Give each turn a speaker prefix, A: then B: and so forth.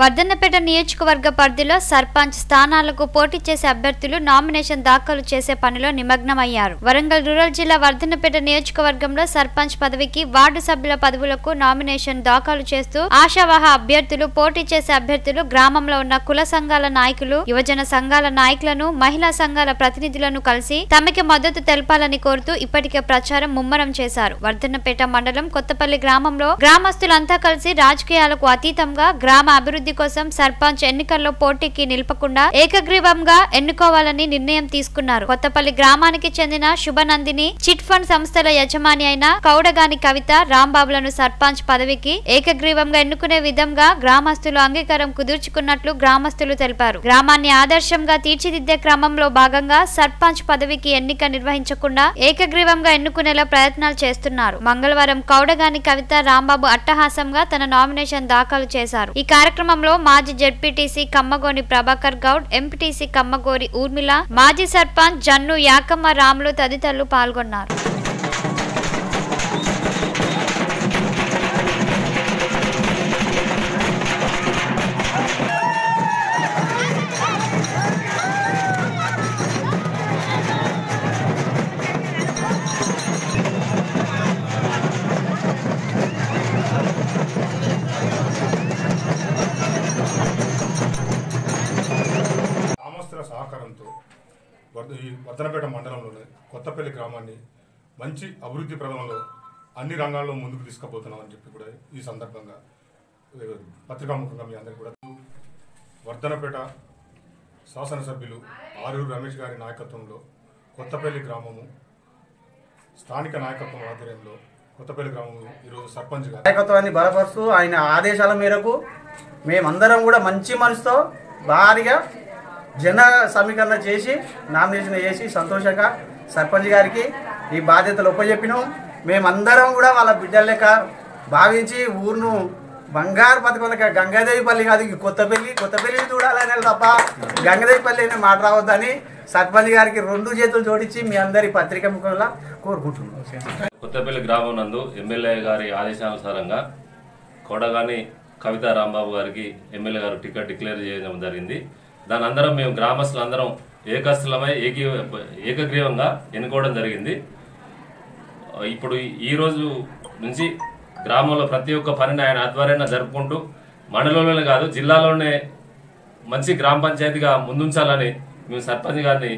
A: వర్ధన్నపేట నియోజకవర్గ పరిధిలో సర్పంచ్ స్థానాలకు పోటీ చేసే అభ్యర్థులు నామినేషన్ దాఖలు చేసే పనిలో నిమగ్నమయ్యారు. వరంగల్ రూరల్ జిల్లా వర్ధన్నపేట నియోజకవర్గంలో సర్పంచ్ పదవికి వార్డు సభ్యుల పదవులకు నామినేషన్ దాఖలు చేస్తూ ఆశావాహ అభ్యర్థులు పోటీ చేసే అభ్యర్థులు గ్రామంలో ఉన్న కుల సంఘాల నాయకులు యువజన సంఘాల నాయకులను మహిళా సంఘాల ప్రతినిధులను కలిసి తమకి మద్దతు తెలపాలని కోరుతూ ఇప్పటికే ప్రచారం ముమ్మరం చేశారు. వర్ధన్నపేట మండలం కొత్తపల్లి గ్రామంలో గ్రామస్తులంతా కలిసి రాజకీయాలకు అతీతంగా గ్రామ అభివృద్ధి కోసం సర్పంచ్ ఎన్నికల్లో పోటీకి నిలపకుండా ఏకగ్రీవంగా ఎన్నుకోవాలని నిర్ణయం తీసుకున్నారు. కొత్తపల్లి గ్రామానికి చెందిన శుభనందిని చిట్ ఫండ్ సంస్థల యజమాని అయిన కౌడగాని కవిత రాంబాబులను సర్పంచ్ పదవికి ఏకగ్రీవంగా ఎన్నుకునే విధంగా గ్రామస్తులు అంగీకారం కుదుర్చుకున్నట్లు గ్రామస్తులు తెలిపారు. గ్రామాన్ని ఆదర్శంగా తీర్చిదిద్దే క్రమంలో భాగంగా సర్పంచ్ పదవికి ఎన్నిక నిర్వహించకుండా ఏకగ్రీవంగా ఎన్నుకునేలా ప్రయత్నాలు చేస్తున్నారు. మంగళవారం కౌడగాని కవిత రాంబాబు అట్టహాసంగా తన నామినేషన్ దాఖలు చేశారు. ఈ కార్యక్రమం కార్యక్రమంలో మాజీ జడ్పీటీసీ కమ్మగోని ప్రభాకర్ గౌడ్ ఎంపీటీసీ కమ్మగోరి ఊర్మిళ మాజీ సర్పంచ్ జన్ను యాకమ్మ రాములు తదితరులు పాల్గొన్నారు.
B: సహకారంతో వర్ధ ఈ వర్ధనపేట మండలంలోని కొత్తపల్లి గ్రామాన్ని మంచి అభివృద్ధి ప్రదంలో అన్ని రంగాల్లో ముందుకు తీసుకుపోతున్నామని చెప్పి కూడా ఈ సందర్భంగా పత్రికాముఖంగా మీ అందరికీ కూడా వర్ధనపేట శాసనసభ్యులు ఆరూరు రమేష్ గారి నాయకత్వంలో కొత్తపల్లి గ్రామము స్థానిక నాయకత్వం ఆధ్వర్యంలో కొత్తపల్లి గ్రామము ఈరోజు సర్పంచ్ గారు.
C: నాయకత్వాన్ని బలపరుస్తూ ఆయన ఆదేశాల మేరకు మేమందరం కూడా మంచి మనసుతో భారీగా జన సమీకరణ చేసి నామినేషన్ చేసి సంతోషంగా సర్పంచ్ గారికి ఈ బాధ్యతలు ఒప్పజెప్పినాం. మేమందరం కూడా వాళ్ళ బిడ్డల లెక్క భావించి ఊరును బంగారు పథకం లెక్క గంగాదేవిపల్లి కాదు కొత్తపల్లి కొత్తపల్లి చూడాలనే తప్ప గంగాదేవిపల్లి అనే మాట రావద్దని సర్పంచ్ గారికి రెండు చేతులు జోడించి మీ అందరి పత్రిక ముఖంలో కోరుకుంటున్నాం.
D: కొత్తపల్లి గ్రామం నందు ఎమ్మెల్యే గారి ఆదేశానుసారంగా కొడగాని కవితా రాంబాబు గారికి ఎమ్మెల్యే గారు టికెట్ డిక్లేర్ చేయడం జరిగింది. దాని అందరం మేము గ్రామస్తులందరం ఏకస్థలమై ఏకీ ఏకగ్రీవంగా ఎన్నుకోవడం జరిగింది. ఇప్పుడు ఈ రోజు నుంచి గ్రామంలో ప్రతి ఒక్క పనిని ఆయన ఆధ్వర్యంగా జరుపుకుంటూ మండలంలోనే కాదు జిల్లాలోనే మంచి గ్రామ పంచాయతీగా ముందుంచాలని మేము సర్పంచ్ గారిని